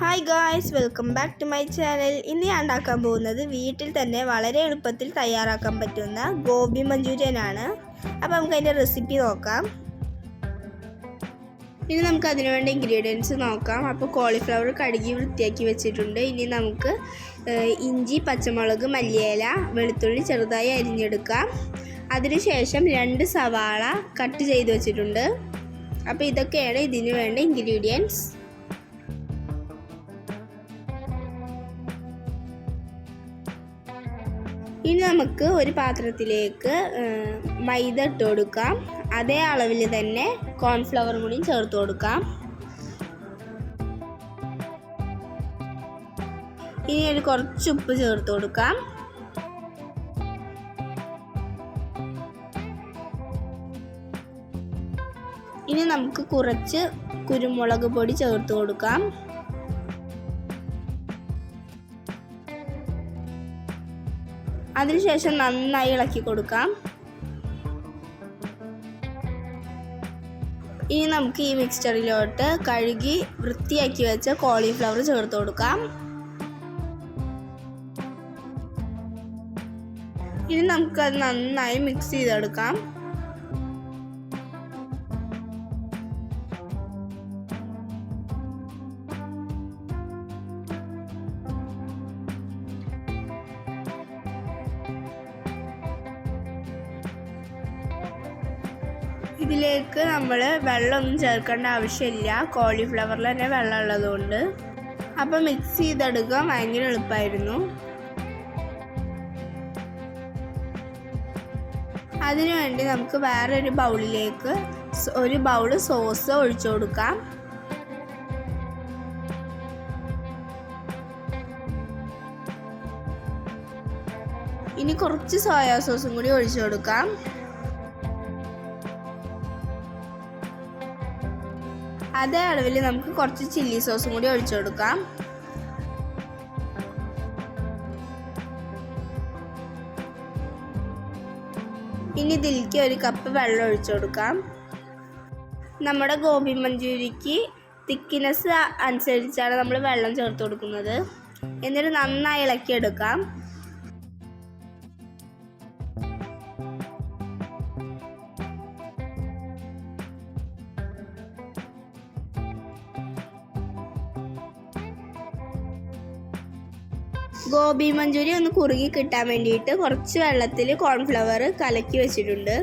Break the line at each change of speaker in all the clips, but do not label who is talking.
Hi guys welcome back to my channel ഇന്ന് ഞാൻ ഉണ്ടാക്കാൻ പോകുന്നത് വീട്ടിൽ തന്നെ വളരെ എളുപ്പത്തിൽ തയ്യാറാക്കാൻ പറ്റുന്ന ഗോബി മഞ്ചൂരിയൻ ആണ് അപ്പോൾ നമുക്ക് അതിന്റെ റെസിപ്പി നോക്കാം. ഇനി നമുക്ക് അതിനുവേണ്ട ഇൻഗ്രീഡിയൻസ് നോക്കാം. അപ്പോൾ കോളിഫ്ലവർ കഴുകി വൃത്തിയാക്കി വെച്ചിട്ടുണ്ട്. ഇനി നമുക്ക് ഇഞ്ചി പച്ചമുളക് മല്ലിയില വെളുത്തുള്ളി ചെറുതായി അരിഞ്ഞെടുക്കാം. അതിനുശേഷം രണ്ട് സവാള കട്ട് ചെയ്ത് വെച്ചിട്ടുണ്ട്. അപ്പോൾ ഇതൊക്കെയാണ് ഇതിന് വേണ്ട ഇൻഗ്രീഡിയൻസ് ഇനി നമുക്ക് ഒരു പാത്രത്തിലേക്ക് മൈദ ഇട്ട് കൊടുക്കാം. അതേ അളവിൽ തന്നെ കോൺഫ്ലവർ കൂടി ചേർത്ത് കൊടുക്കാം. ഇനി ഒരു കുറച്ച് ഉപ്പ് ചേർത്ത് കൊടുക്കാം. ഇനി നമുക്ക് കുറച്ച് കുരുമുളക് പൊടി ചേർത്ത് കൊടുക്കാം. അതിനുശേഷം നന്നായി ഇളക്കി കൊടുക്കാം. ഇനി നമുക്ക് ഈ മിക്സ്ചറിലോട്ട് കഴുകി വൃത്തിയാക്കി വെച്ച കോളിഫ്ലവർ ചേർത്ത് കൊടുക്കാം. ഇനി നമുക്കത് നന്നായി മിക്സ് ചെയ്തെടുക്കാം. ഇതിലേക്ക് നമ്മൾ വെള്ളമൊന്നും ചേർക്കേണ്ട ആവശ്യമില്ല. കോളിഫ്ലവറിൽ തന്നെ വെള്ളം ഉള്ളതുകൊണ്ട്. അപ്പോൾ മിക്സ് ചെയ്തെടുക്കാൻ ഭയങ്കര എളുപ്പമായിരുന്നു അതിനുവേണ്ടി നമുക്ക് വേറൊരു ബൗളിലേക്ക് ഒരു ബൗൾ സോസ് ഒഴിച്ചു കൊടുക്കാം. ഇനി കുറച്ച് സോയാ സോസും കൂടി ഒഴിച്ചു കൊടുക്കാം. അതേ അളവിൽ നമുക്ക് കുറച്ച് ചില്ലി സോസും കൂടി ഒഴിച്ചു കൊടുക്കാം. ഇനി ഇതിലേക്ക് ഒരു കപ്പ് വെള്ളം ഒഴിച്ചു കൊടുക്കാം. നമ്മുടെ ഗോപി മഞ്ചൂരിക്ക് തിക്കിനെസ് അനുസരിച്ചാണ് നമ്മൾ വെള്ളം ചേർത്ത് കൊടുക്കുന്നത്. എന്നിട്ട് നന്നായി ഇളക്കിയെടുക്കാം. ഗോബി മഞ്ചൂരി ഒന്ന് കുറുകി കിട്ടാൻ വേണ്ടിയിട്ട് കുറച്ച് വെള്ളത്തിൽ കോൺഫ്ലവർ കലക്കി വെച്ചിട്ടുണ്ട്.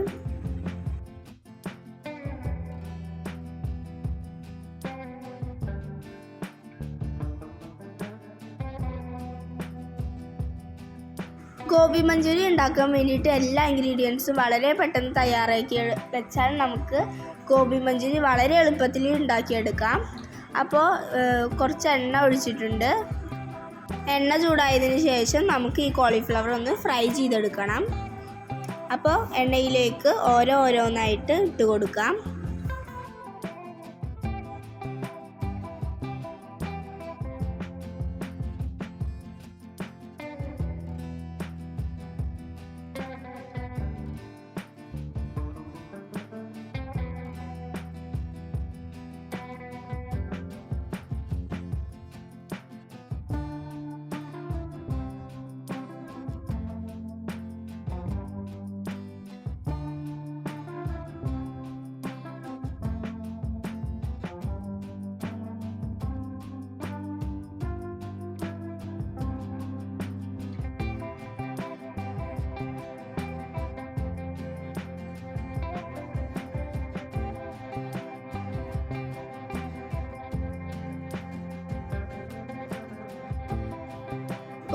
ഗോബി മഞ്ചൂരി ഉണ്ടാക്കാൻ വേണ്ടിയിട്ട് എല്ലാ ഇൻഗ്രീഡിയൻസും വളരെ പെട്ടെന്ന് തയ്യാറാക്കി വെച്ചാൽ നമുക്ക് ഗോബി മഞ്ചൂരി വളരെ എളുപ്പത്തിൽ ഉണ്ടാക്കിയെടുക്കാം. അപ്പോൾ കുറച്ച് എണ്ണ ഒഴിച്ചിട്ടുണ്ട്. എണ്ണ ചൂടായതിനു ശേഷം നമുക്ക് ഈ കോളിഫ്ലവർ ഒന്ന് ഫ്രൈ ചെയ്തെടുക്കണം. അപ്പോൾ എണ്ണയിലേക്ക് ഓരോ ഓരോന്നായിട്ട് ഇട്ട് കൊടുക്കാം.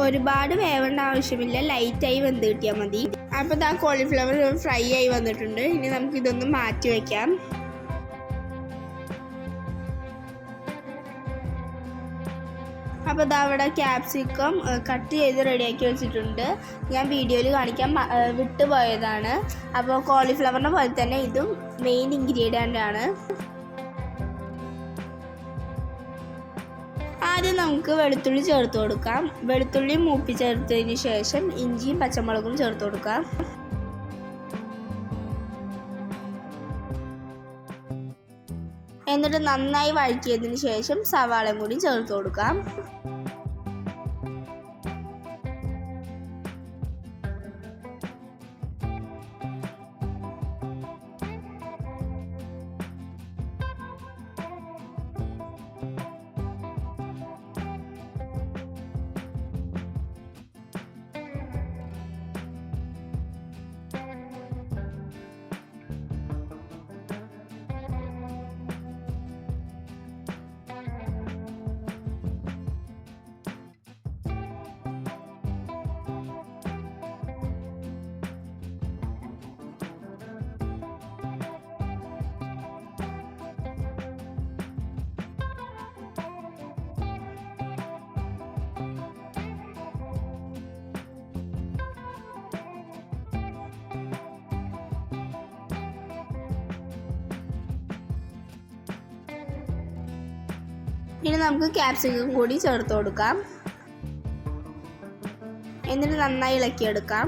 ഒരുപാട് വേവേണ്ട ആവശ്യമില്ല. ലൈറ്റായി വെന്ത് കിട്ടിയാൽ മതി. അപ്പോൾ ഇതാ കോളിഫ്ലവർ ഫ്രൈ ആയി വന്നിട്ടുണ്ട്. ഇനി നമുക്ക് ഇതൊന്ന് മാറ്റി വയ്ക്കാം അപ്പോൾ ഇതാ അവിടെ ക്യാപ്സിക്കം കട്ട് ചെയ്ത് റെഡിയാക്കി വെച്ചിട്ടുണ്ട്. ഞാൻ വീഡിയോയിൽ കാണിക്കാൻ വിട്ടുപോയതാണ്. അപ്പോൾ കോളിഫ്ലവറിനെ പോലെ തന്നെ ഇതും മെയിൻ ഇൻഗ്രീഡിയന്റ് ആണ്. ആദ്യം നമുക്ക് വെളുത്തുള്ളി ചേർത്ത് കൊടുക്കാം. വെളുത്തുള്ളി മൂപ്പി ചേർത്തതിന് ശേഷം ഇഞ്ചിയും പച്ചമുളകും ചേർത്ത് കൊടുക്കാം. എന്നിട്ട് നന്നായി വഴറ്റിയതിന് ശേഷം സവാളയും കൂടി ചേർത്ത് കൊടുക്കാം. ഇനി നമുക്ക് ക്യാപ്സിക്കം കൂടി ചേർത്ത് കൊടുക്കാം. എന്നിട്ട് നന്നായി ഇളക്കിയെടുക്കാം.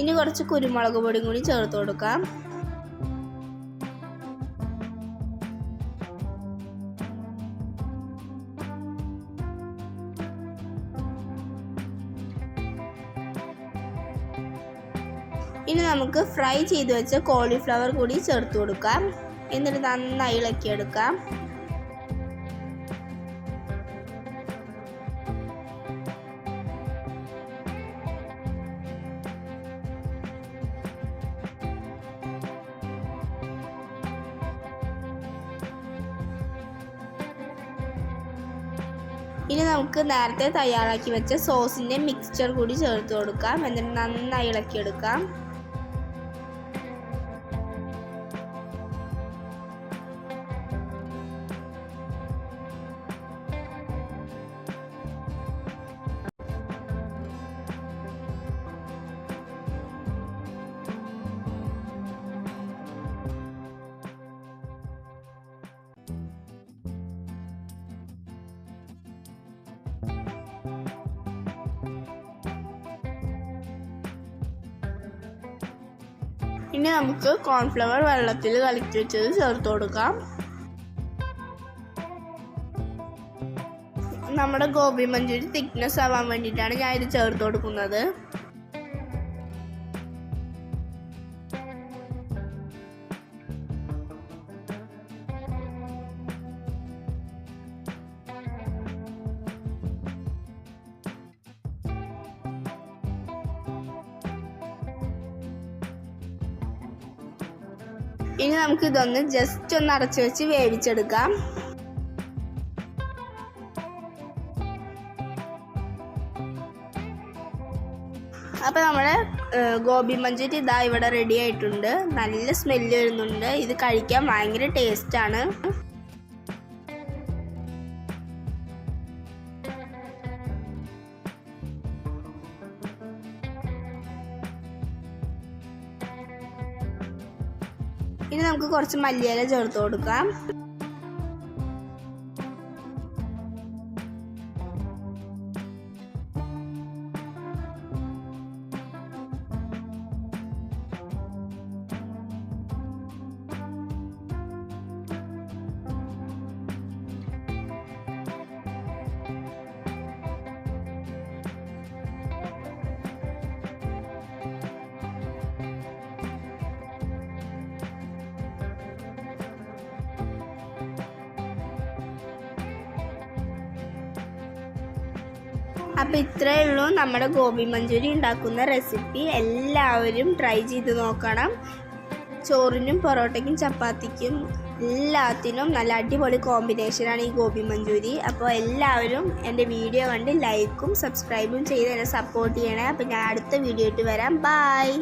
ഇനി കുറച്ച് കുരുമുളക് പൊടിയും കൂടി ചേർത്ത് കൊടുക്കാം. ഇനി നമുക്ക് ഫ്രൈ ചെയ്ത് വെച്ച കോളിഫ്ലവർ കൂടി ചേർത്ത് കൊടുക്കാം. എന്നിട്ട് നന്നായി ഇളക്കിയെടുക്കാം. ഇനി നമുക്ക് നേരത്തെ തയ്യാറാക്കി വെച്ച സോസിന്റെ മിക്സ്ചർ കൂടി ചേർത്ത് കൊടുക്കാം. എന്നിട്ട് നന്നായി ഇളക്കിയെടുക്കാം. ഇനി നമുക്ക് കോൺഫ്ലവർ വെള്ളത്തിൽ കലക്കി വെച്ചത് ചേർത്ത് കൊടുക്കാം. നമ്മുടെ ഗോപി മഞ്ചൂരി തിക്നെസ് ആവാൻ വേണ്ടിയിട്ടാണ് ഞാൻ ഇത് ചേർത്ത് കൊടുക്കുന്നത്. ഇനി നമുക്ക് ഇതൊന്ന് ജസ്റ്റ് ഒന്ന് അടച്ചു വെച്ച് വേവിച്ചെടുക്കാം. അപ്പോൾ നമ്മുടെ ഗോബി മഞ്ചൂരി ഇതാ ഇവിടെ റെഡി ആയിട്ടുണ്ട്. നല്ല സ്മെല്ല് വരുന്നുണ്ട്. ഇത് കഴിക്കാൻ ഭയങ്കര ടേസ്റ്റാണ് ഇനി നമുക്ക് കുറച്ച് മല്ലിയില ചേർത്ത് കൊടുക്കാം. അപ്പോൾ ഇത്രയേ ഉള്ളൂ നമ്മുടെ ഗോപി മഞ്ചൂരി ഉണ്ടാക്കുന്ന റെസിപ്പി എല്ലാവരും ട്രൈ ചെയ്ത് നോക്കണം. ചോറിനും പൊറോട്ടയ്ക്കും ചപ്പാത്തിക്കും എല്ലാത്തിനും നല്ല അടിപൊളി കോമ്പിനേഷനാണ് ഈ ഗോപി മഞ്ചൂരി. അപ്പോൾ എല്ലാവരും എന്റെ വീഡിയോ കണ്ട് ലൈക്കും സബ്സ്ക്രൈബും ചെയ്ത് എന്നെ സപ്പോർട്ട് ചെയ്യണേ. അപ്പോൾ ഞാൻ അടുത്ത വീഡിയോ ഇട്ട് വരാം. ബായ്